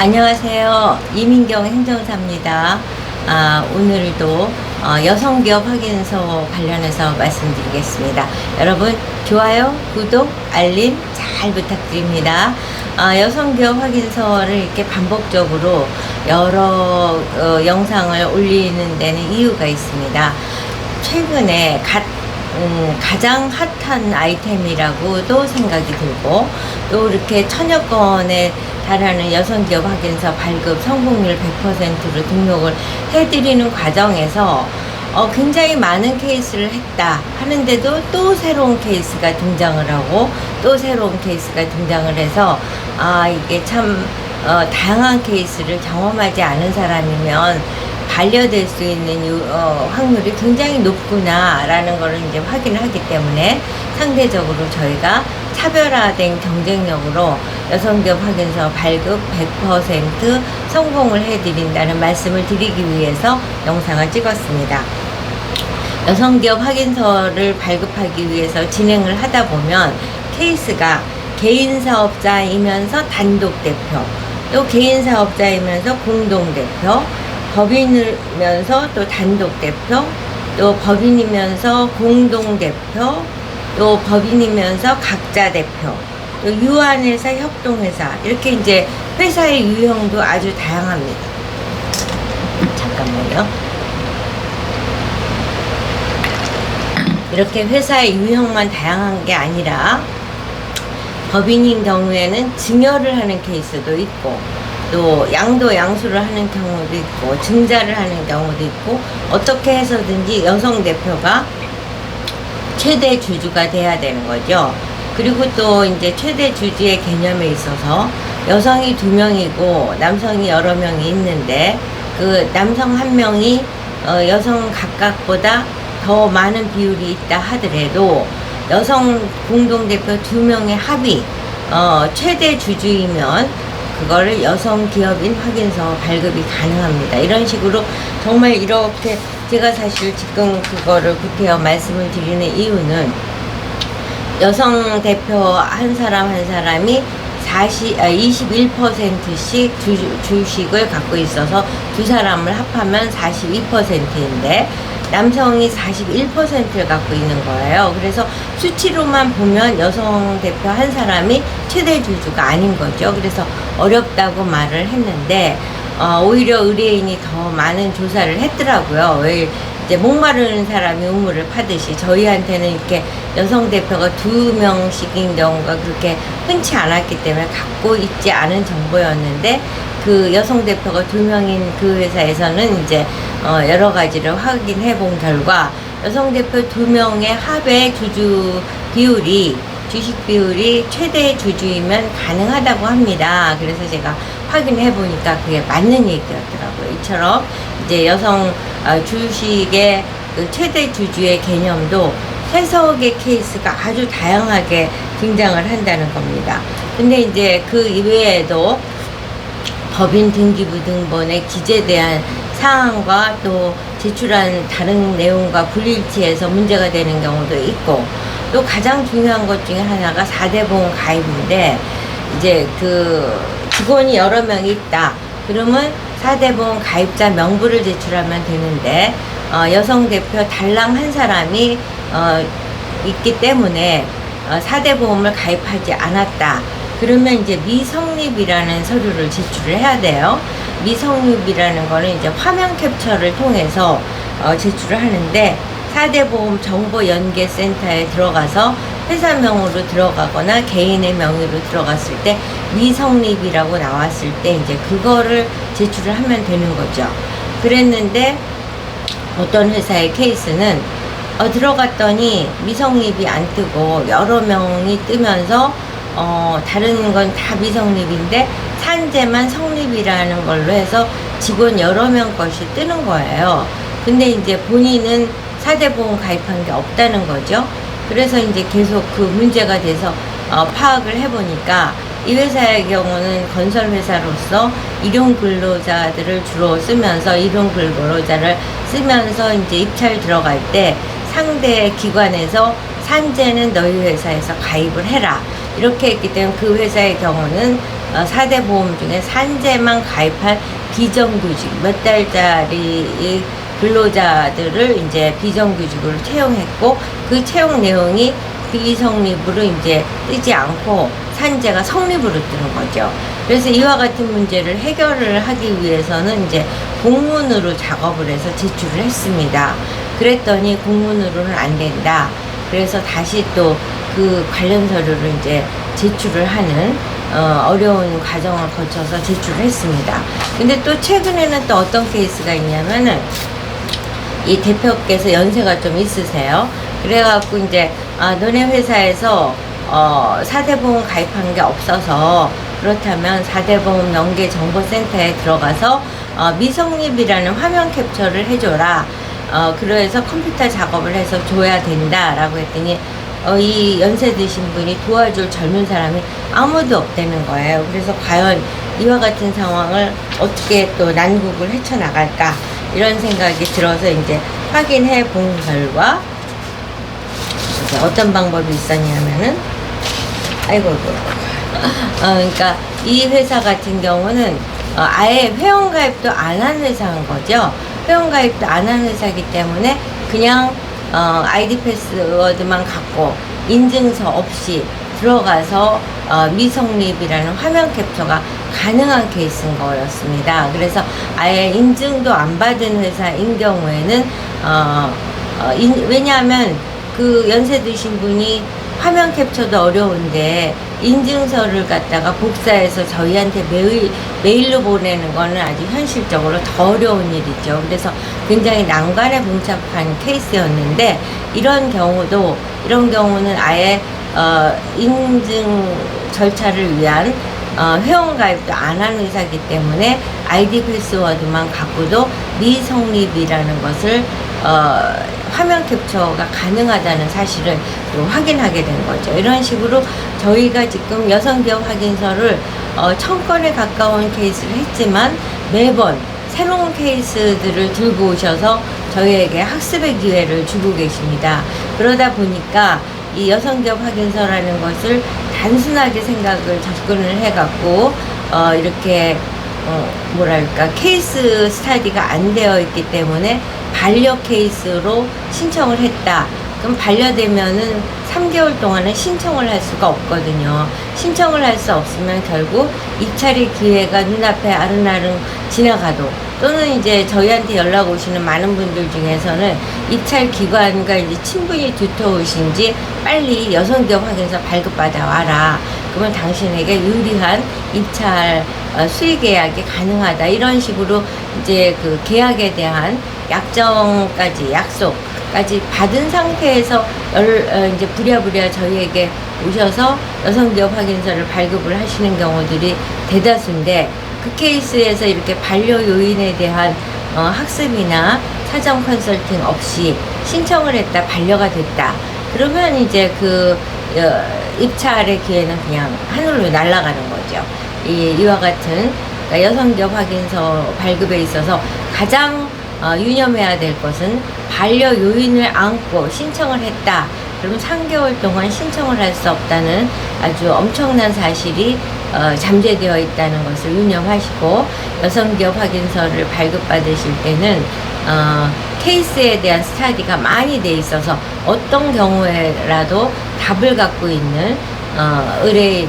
안녕하세요. 이민경 행정사입니다. 아, 오늘도 어, 여성기업 확인서 관련해서 말씀드리겠습니다. 여러분, 좋아요, 구독, 알림 잘 부탁드립니다. 아, 여성기업 확인서를 이렇게 반복적으로 여러 어, 영상을 올리는 데는 이유가 있습니다. 최근에 갓 음, 가장 핫한 아이템이라고도 생각이 들고 또 이렇게 천여 건에 달하는 여성기업 확인서 발급 성공률 100%로 등록을 해드리는 과정에서 어, 굉장히 많은 케이스를 했다 하는데도 또 새로운 케이스가 등장을 하고 또 새로운 케이스가 등장을 해서 아 이게 참 어, 다양한 케이스를 경험하지 않은 사람이면 반려될 수 있는 유- 어, 확률이 굉장히 높구나라는 것을 이제 확인을 하기 때문에 상대적으로 저희가 차별화된 경쟁력으로 여성기업 확인서 발급 100% 성공을 해드린다는 말씀을 드리기 위해서 영상을 찍었습니다. 여성기업 확인서를 발급하기 위해서 진행을 하다 보면 케이스가 개인 사업자이면서 단독 대표, 또 개인 사업자이면서 공동 대표, 법인이면서 또 단독 대표, 또 법인이면서 공동 대표, 또 법인이면서 각자 대표, 또 유한회사, 협동회사 이렇게 이제 회사의 유형도 아주 다양합니다. 잠깐만요. 이렇게 회사의 유형만 다양한 게 아니라 법인인 경우에는 증여를 하는 케이스도 있고 또 양도 양수를 하는 경우도 있고 증자를 하는 경우도 있고 어떻게 해서든지 여성 대표가 최대 주주가 돼야 되는 거죠. 그리고 또 이제 최대 주주의 개념에 있어서 여성이 두 명이고 남성이 여러 명이 있는데 그 남성 한 명이 어, 여성 각각보다 더 많은 비율이 있다 하더라도 여성 공동대표 두 명의 합의 어, 최대 주주이면 그거를 여성 기업인 확인서 발급이 가능합니다. 이런 식으로 정말 이렇게 제가 사실 지금 그거를 구태여 말씀을 드리는 이유는 여성 대표 한 사람 한 사람이 40, 아, 21%씩 주, 주식을 갖고 있어서 두 사람을 합하면 42%인데 남성이 41%를 갖고 있는 거예요. 그래서 수치로만 보면 여성 대표 한 사람이 최대 주주가 아닌 거죠. 그래서 어렵다고 말을 했는데 어, 오히려 의뢰인이 더 많은 조사를 했더라고요. 왜 이제 목마르는 사람이 우물을 파듯이 저희한테는 이렇게 여성 대표가 두 명씩인 경우가 그렇게 흔치 않았기 때문에 갖고 있지 않은 정보였는데 그 여성 대표가 두 명인 그 회사에서는 이제 어 여러 가지를 확인해 본 결과 여성 대표 두 명의 합의 주주 비율이 주식 비율이 최대 주주이면 가능하다고 합니다. 그래서 제가 확인해 보니까 그게 맞는 얘기였더라고요. 이처럼 이제 여성 어, 주식의 그 최대 주주의 개념도 해석의 케이스가 아주 다양하게 등장을 한다는 겁니다. 근데 이제 그 이외에도 법인 등기부 등본의 기재대한 사항과 또 제출한 다른 내용과 불일치해서 문제가 되는 경우도 있고 또 가장 중요한 것 중에 하나가 4대 보험 가입인데 이제 그 직원이 여러 명 있다 그러면 4대 보험 가입자 명부를 제출하면 되는데 어, 여성 대표 달랑 한 사람이 어, 있기 때문에 어, 4대 보험을 가입하지 않았다. 그러면 이제 미성립이라는 서류를 제출을 해야 돼요. 미성립이라는 거는 이제 화면 캡처를 통해서 어, 제출을 하는데 4대 보험 정보 연계 센터에 들어가서 회사명으로 들어가거나 개인의 명의로 들어갔을 때 미성립이라고 나왔을 때 이제 그거를 제출을 하면 되는 거죠. 그랬는데 어떤 회사의 케이스는 어, 들어갔더니 미성립이 안 뜨고 여러 명이 뜨면서 어, 다른 건 다 미성립인데 산재만 성립이라는 걸로 해서 직원 여러 명 것이 뜨는 거예요. 근데 이제 본인은 사대보험 가입한 게 없다는 거죠. 그래서 이제 계속 그 문제가 돼서 어, 파악을 해보니까 이 회사의 경우는 건설 회사로서 일용 근로자들을 주로 쓰면서 일용 근로자를 쓰면서 이제 입찰 들어갈 때 상대 기관에서 산재는 너희 회사에서 가입을 해라 이렇게 했기 때문에 그 회사의 경우는 어, 4대 보험 중에 산재만 가입할 비정규직 몇 달짜리 근로자들을 이제 비정규직으로 채용했고 그 채용 내용이 비성립으로 이제 뜨지 않고 산재가 성립으로 뜨는 거죠. 그래서 이와 같은 문제를 해결을 하기 위해서는 이제 공문으로 작업을 해서 제출을 했습니다. 그랬더니 공문으로는 안 된다. 그래서 다시 또 그 관련 서류를 이제 제출을 하는 어, 어려운 과정을 거쳐서 제출을 했습니다. 근데 또 최근에는 또 어떤 케이스가 있냐면은 이 대표께서 연세가 좀 있으세요. 그래갖고 이제 아 너네 회사에서 어 4대 보험 가입한 게 없어서 그렇다면 4대 보험 연계 정보센터에 들어가서 어 미성립이라는 화면 캡처를 해줘라. 어 그래서 컴퓨터 작업을 해서 줘야 된다라고 했더니 어, 이 연세 드신 분이 도와줄 젊은 사람이 아무도 없다는 거예요. 그래서 과연 이와 같은 상황을 어떻게 또 난국을 헤쳐나갈까 이런 생각이 들어서 이제 확인해 본 결과 어떤 방법이 있었냐면은 아이고 아이고 어, 그러니까 이 회사 같은 경우는 어, 아예 회원 가입도 안 한 회사인 거죠. 회원 가입도 안 한 회사이기 때문에 그냥 어, 아이디 패스워드만 갖고 인증서 없이 들어가서 어, 미성립이라는 화면 캡처가 가능한 케이스인 거였습니다. 그래서 아예 인증도 안 받은 회사인 경우에는 어, 어, 인- 왜냐하면 그 연세 드신 분이 화면 캡처도 어려운데 인증서를 갖다가 복사해서 저희한테 메일, 메일로 보내는 거는 아주 현실적으로 더 어려운 일이죠. 그래서 굉장히 난관에 봉착한 케이스였는데 이런 경우도 이런 경우는 아예 어, 인증 절차를 위한 어, 회원 가입도 안한 회사이기 때문에 아이디 패스워드만 갖고도 미성립이라는 것을 어, 화면 캡처가 가능하다는 사실을 또 확인하게 된 거죠. 이런 식으로 저희가 지금 여성기업 확인서를 어, 천 건에 가까운 케이스를 했지만 매번 새로운 케이스들을 들고 오셔서 저희에게 학습의 기회를 주고 계십니다. 그러다 보니까 이 여성기업 확인서라는 것을 단순하게 생각을 접근을 해갖고 어, 이렇게 어, 뭐랄까 케이스 스타디가 안 되어 있기 때문에 반려 케이스로 신청을 했다. 그럼 반려되면은 3개월 동안은 신청을 할 수가 없거든요. 신청을 할 수 없으면 결국 입찰의 기회가 눈앞에 아른아른 지나가도 또는 이제 저희한테 연락 오시는 많은 분들 중에서는 입찰 기관과 이제 친분이 두터우신지 빨리 여성기업 확인서 발급받아 와라. 그러면 당신에게 유리한 입찰 어, 수의 계약이 가능하다. 이런 식으로 이제 그 계약에 대한 약정까지 약속까지 받은 상태에서 열, 어, 이제 부랴부랴 저희에게 오셔서 여성기업 확인서를 발급을 하시는 경우들이 대다수인데 그 케이스에서 이렇게 반려 요인에 대한 어, 학습이나 사전 컨설팅 없이 신청을 했다 반려가 됐다 그러면 이제 그 어, 입찰의 기회는 그냥 하늘로 날아가는 거죠. 이, 이와 같은 그러니까 여성기업 확인서 발급에 있어서 가장 어, 유념해야 될 것은 반려 요인을 안고 신청을 했다. 그러면 3개월 동안 신청을 할 수 없다는 아주 엄청난 사실이 어, 잠재되어 있다는 것을 유념하시고 여성기업 확인서를 발급받으실 때는 어, 케이스에 대한 스타디가 많이 돼 있어서 어떤 경우에라도 답을 갖고 있는 어, 의뢰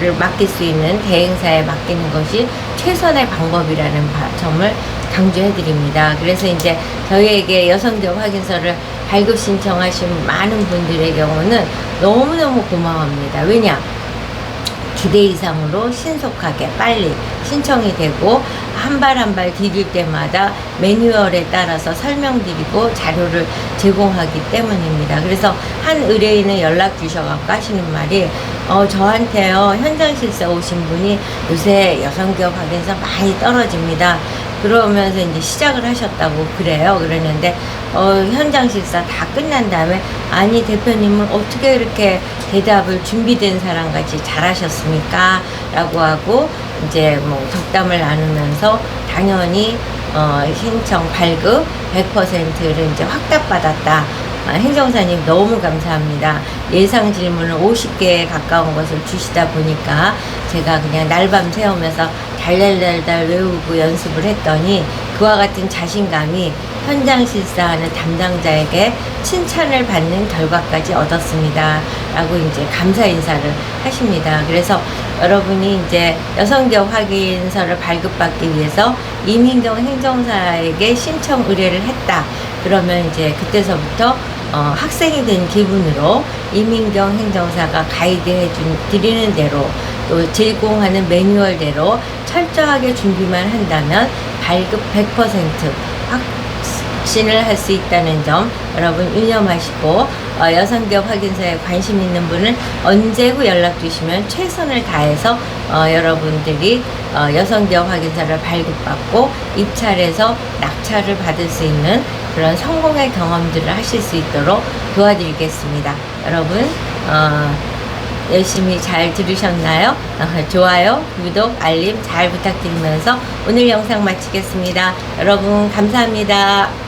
를 맡길 수 있는 대행사에 맡기는 것이 최선의 방법이라는 바- 점을 강조해 드립니다. 그래서 이제 저희에게 여성기업 확인서를 발급 신청하신 많은 분들의 경우는 너무너무 고마워합니다. 왜냐? 기대 이상으로 신속하게 빨리 신청이 되고 한 발 한 발 디딜 때마다 매뉴얼에 따라서 설명드리고 자료를 제공하기 때문입니다. 그래서 한 의뢰인은 연락 주셔갖고 하시는 말이 어 저한테요 현장 실사 오신 분이 요새 여성기업 확인서 많이 떨어집니다. 그러면서 이제 시작을 하셨다고 그래요. 그랬는데 어, 현장 실사 다 끝난 다음에 아니 대표님은 어떻게 이렇게 대답을 준비된 사람 같이 잘하셨습니까? 라고 하고 이제 뭐 덕담을 나누면서 당연히 어, 신청 발급 100%를 이제 확답받았다. 아, 행정사님 너무 감사합니다. 예상 질문을 50개에 가까운 것을 주시다 보니까 제가 그냥 날밤 새우면서 달달달달 외우고 연습을 했더니 그와 같은 자신감이 현장 실사하는 담당자에게 칭찬을 받는 결과까지 얻었습니다. 라고 이제 감사 인사를 하십니다. 그래서 여러분이 이제 여성기업 확인서를 발급받기 위해서 이민경 행정사에게 신청 의뢰를 했다. 그러면 이제 그때서부터 어, 학생이 된 기분으로 이민경 행정사가 가이드해 준, 드리는 대로 또 제공하는 매뉴얼대로 철저하게 준비만 한다면 발급 100%확 신을 할 수 있다는 점 여러분 유념하시고 어, 여성기업 확인서에 관심 있는 분은 언제고 연락 주시면 최선을 다해서 어, 여러분들이 어, 여성기업 확인서를 발급받고 입찰해서 낙찰을 받을 수 있는 그런 성공의 경험들을 하실 수 있도록 도와드리겠습니다. 여러분 어, 열심히 잘 들으셨나요? 어, 좋아요, 구독, 알림 잘 부탁드리면서 오늘 영상 마치겠습니다. 여러분 감사합니다.